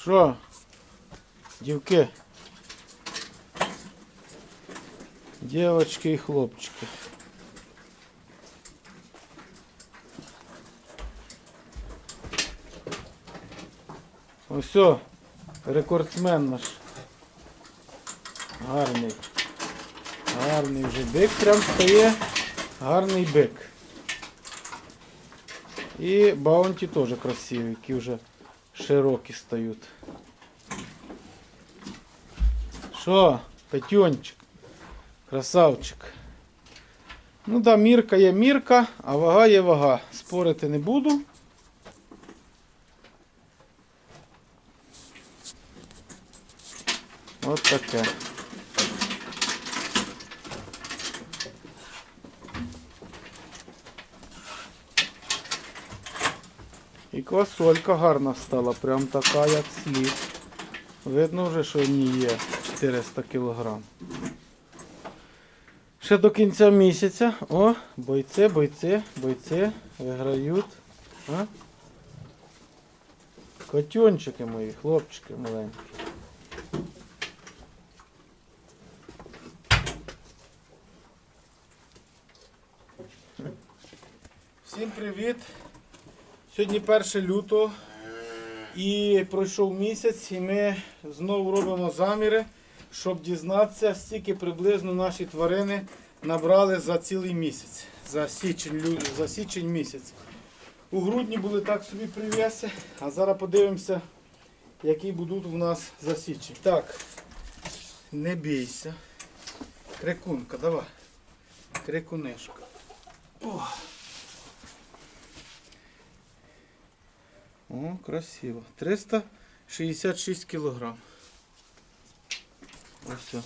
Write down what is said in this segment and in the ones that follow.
Що? Дівки? Дівочки і хлопчики. Ось, рекордсмен наш. Гарний. Гарний вже бик прям стає. Гарний бик. І баунті теж красиві, які вже широкі стають. Що, Петюнчик? Красавчик. Ну да, мірка є мірка, а вага є вага. Спорити не буду. От таке. І квасолька гарна стала, прям така, як слід. Видно вже, що в ній є 400 кг. Ще до кінця місяця. О, бойці, бойці, бойці виграють. А? Котюнчики мої, хлопчики маленькі. Всім привіт! Сьогодні 1 лютого і пройшов місяць, і ми знову робимо заміри, щоб дізнатися, скільки приблизно наші тварини набрали за цілий місяць, за січень, за січень місяць. У грудні були так собі привіси, а зараз подивимося, які будуть у нас за січень. Так, не бійся. Крикунка, давай. Крикунишка. О. О, красиво. 366 кілограм. Ось. все.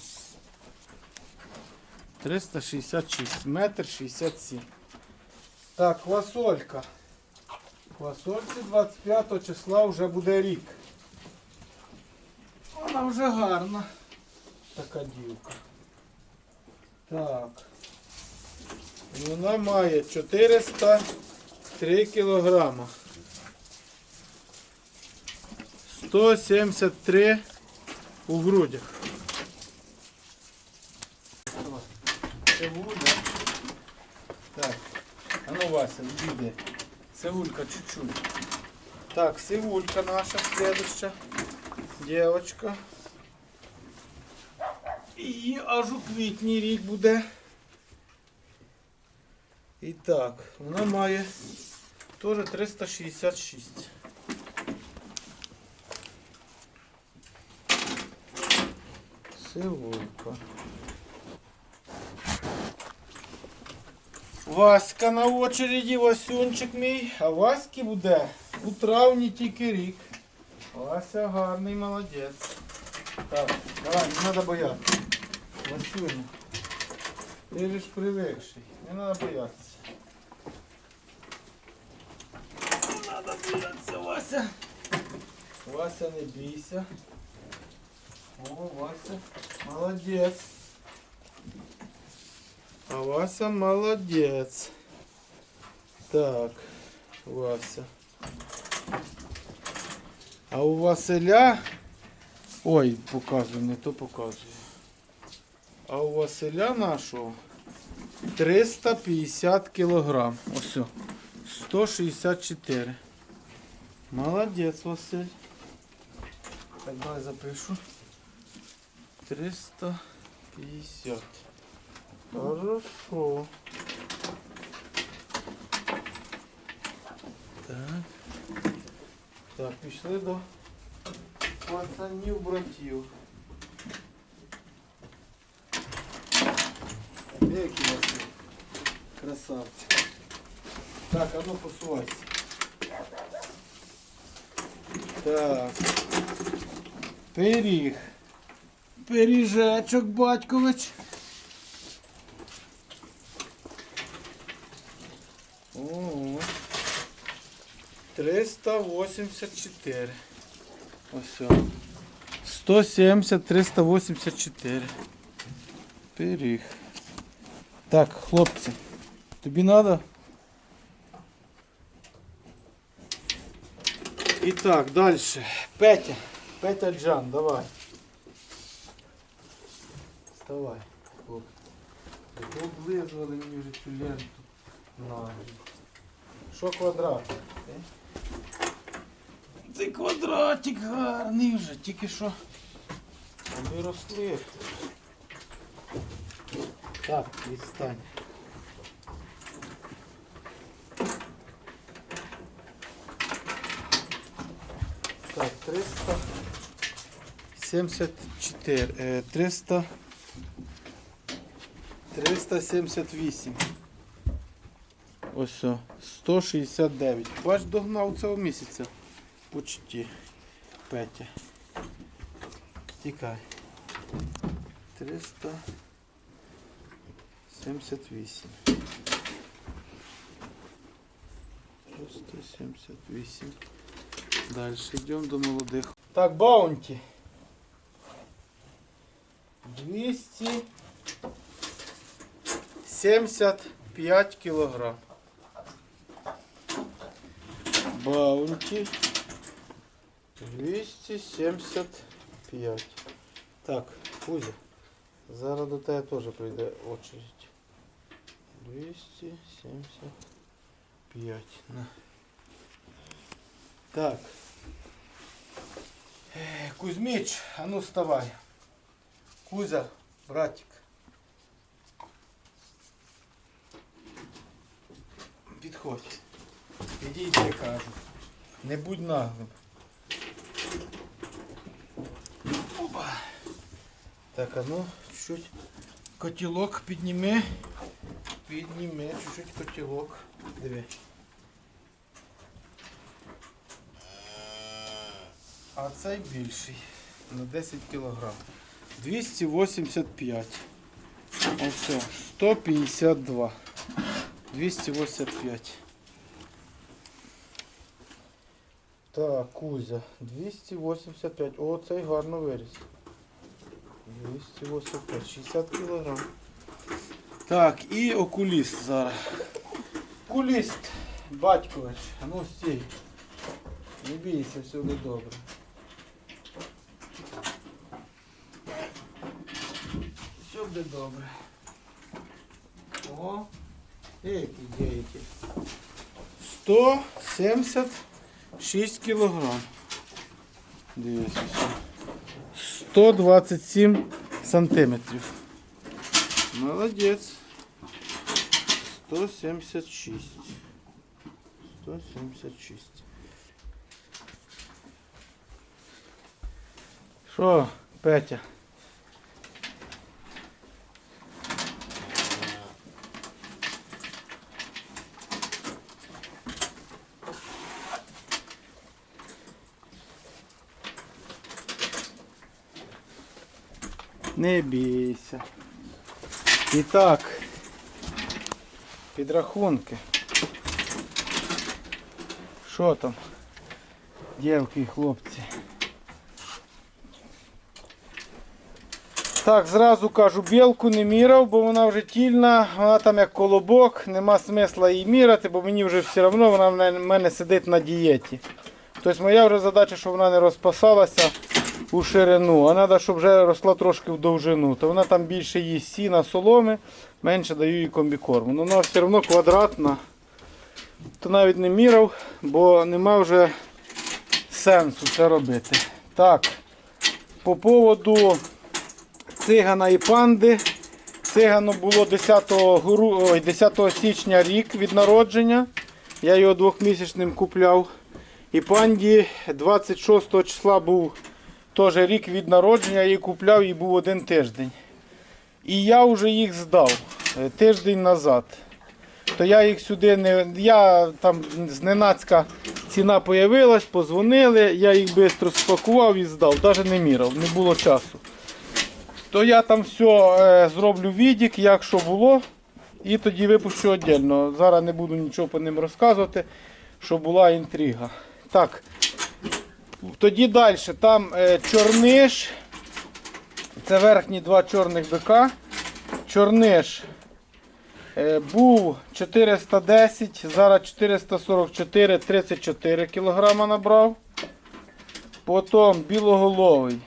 366. Метр 67. Так, квасолька. Квасольці 25 числа вже буде рік. Вона вже гарна. Така дівка. Так. Вона має 403 кілограма. 173 у грудях. Цибуля. Так. А ну Вася, відійди. Сивулька чуть-чуть. Так, сивулька наша следующая. Девочка. І аж у квітні рік буде. І так, вона має теж 366. Сивулька. Васька на очереді, Васюнчик мій, а Васьки буде у травні тільки рік. Вася гарний молодець. Так, давай, не треба боятися. Васюня. Ти ж привикший, не треба боятися. Не треба боятися, Вася. Вася, не бійся. О, Вася, молодець. А Вася молодець. Так, Вася. А у Василя... Ой, показую, не то показую. А у Василя нашого 350 кілограм. Ось. 164. Молодець, Василь. Так, давай запишу. 350. Хорошо. Так. Так, пішли до пацанів братів. Де Який Василь? Красавчик. Так, а ну посувайся. Так. Пиріг. Пиріжечок, батькович. О, 384. Ось. о. 170, 384. Пиріг. Так, хлопці, тобі треба? І так, далі. Петя. Петя Джан, давай. Вставай. Оп. Так облизували мені вже цю ленту. На. Що квадрат? Е? Цей квадратик гарний вже, тільки що виросли. Так, відстань. Так, 374, е, 300, 378. Ось о, 169. Бач, догнав цього місяця. Почти. Петя. Тікай. 378. 378. Далі йдемо до молодих. Так, баунті. 275 кілограм. Баунті. 275. Так, Кузя. Зараз до тебе теж прийде очередь. 275. На. Так. Кузьмич, а ну вставай. Кузя, братик. Підходь. Підійди, кажу. Не будь наглим. Опа. Так, а ну, чуть-чуть котілок підніми. Підніми, чуть-чуть котілок. Диви. А цей більший. На 10 кг. 285. Оце. 152. 285. Так, Кузя. 285. О, цей гарно виріс. 285. 60 кг. Так, і окуліст зараз. Окуліст. Батькович. Ну стій. Не бійся, все буде добре. Все буде добре. О, які деякі. 176 кілограм. Дивіться. 127 сантиметрів. Молодець. 176. 176. Що, Петя? Не бійся. І так, підрахунки. Що там? Дівки і хлопці. Так, зразу кажу, білку не міряв, бо вона вже тільна, вона там як колобок, нема смисла її міряти, бо мені вже все одно вона в мене сидить на дієті. Тобто моя вже задача, щоб вона не розпасалася у ширину, а треба, щоб вже росла трошки в довжину. То вона там більше їсть сіна, соломи, менше даю їй комбікорму. Ну вона все одно квадратна. То навіть не міряв, бо нема вже сенсу це робити. Так, по поводу цигана і панди. Цигану було 10, ой, 10 січня рік від народження. Я його двохмісячним купляв. І панді 26 числа був теж рік від народження, я її купляв і був один тиждень. І я вже їх здав е, тиждень назад. То я їх сюди не. Я там зненацька ціна появилась, позвонили, я їх швидко спакував і здав, навіть не міряв, не було часу. То я там все зроблю відік, як що було, і тоді випущу віддільно. Зараз не буду нічого по ним розказувати, щоб була інтрига. Так, тоді далі. Там е, чорниш. Це верхні два чорних бика. Чорниш е, був 410, зараз 444, 34 кг набрав. Потім білоголовий.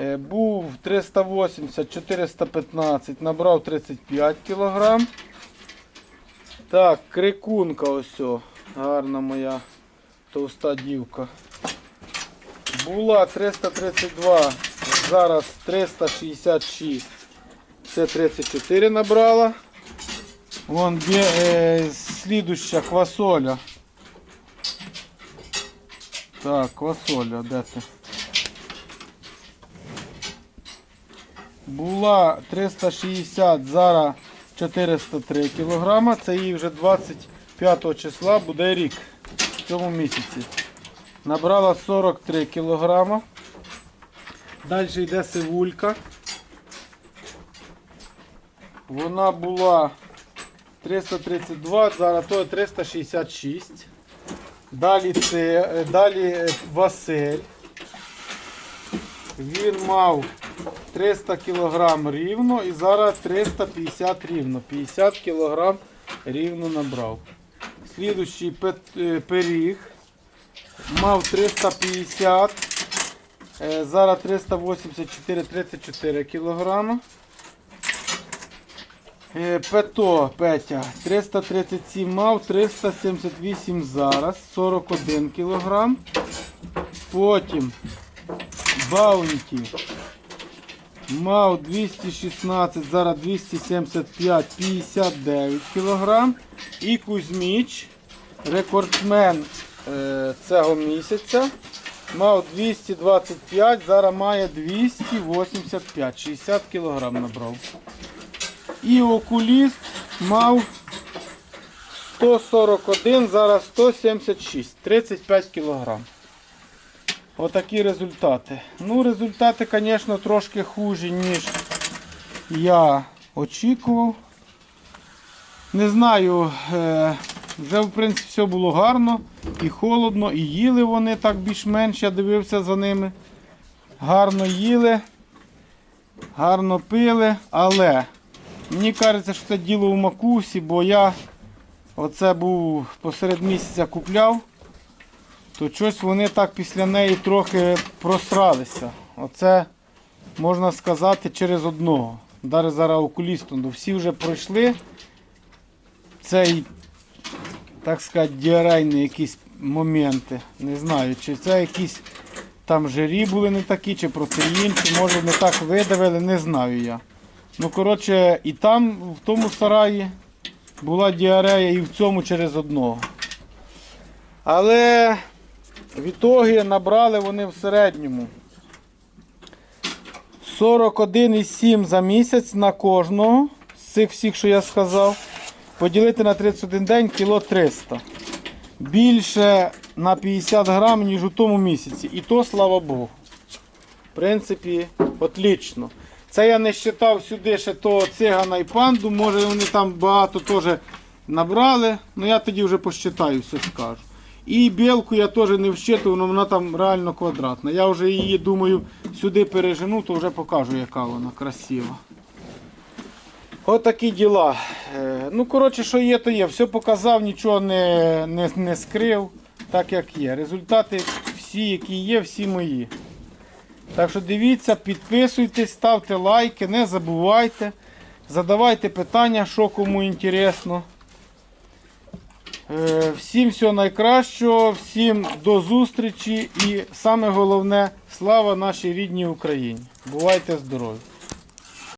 Е, Був 380-415, набрав 35 кг. Так, крикунка ось. Гарна моя товста дівка. Була 332, зараз 366. Це 34 набрала. Вон є е, слідуща квасоля. Так, квасоля, де ти? Була 360, зараз 403 кг. Це їй вже 25 числа буде рік в цьому місяці. Набрала 43 кг. Далі йде сивулька. Вона була 332, зараз то 366. Далі це, е, далі е, Василь. Він мав 300 кг рівно і зараз 350 рівно. 50 кг рівно набрав. Слідущий пет- е, пиріг мав 350, е, зараз 384-34 кг. Е, Пето Петя 337 мав, 378 зараз, 41 кг. Потім Баунті мав 216, зараз 275, 59 кг. І Кузьміч, рекордсмен е, цього місяця, мав 225, зараз має 285, 60 кг набрав. І окуліст мав 141, зараз 176, 35 кг. Отакі результати. Ну, результати, звісно, трошки хужі, ніж я очікував. Не знаю, е, вже в принципі все було гарно і холодно, і їли вони так більш-менш, я дивився за ними. Гарно їли, гарно пили, але Мені кажеться, що це діло в макусі, бо я оце був посеред місяця купляв, то щось вони так після неї трохи просралися. Оце можна сказати через одного. Зараз зараз окулістом. Ну, всі вже пройшли цей, так сказати, діарейні якісь моменти. Не знаю, чи це якісь там жирі були не такі, чи протеїн, чи може не так видавили, не знаю я. Ну, коротше, і там, в тому сараї, була діарея і в цьому через одного. Але в ітогі набрали вони в середньому 41,7 за місяць на кожного з цих всіх, що я сказав. Поділити на 31 день кіло 300. Більше на 50 грам, ніж у тому місяці. І то, слава Богу. В принципі, отлично. Це я не вважав сюди ще того цигана і панду. Може вони там багато теж набрали. Ну я тоді вже посчитаю, все скажу. І білку я теж не вщитував, але вона там реально квадратна. Я вже її думаю сюди пережену, то вже покажу, яка вона красива. Отакі діла. Е, Ну, коротше, що є, то є. Все показав, нічого не, не, не скрив, так як є. Результати всі, які є, всі мої. Так що дивіться, підписуйтесь, ставте лайки, не забувайте. Задавайте питання, що кому інтересно. Е, Всім всього найкращого, всім до зустрічі і саме головне, слава нашій рідній Україні. Бувайте здорові!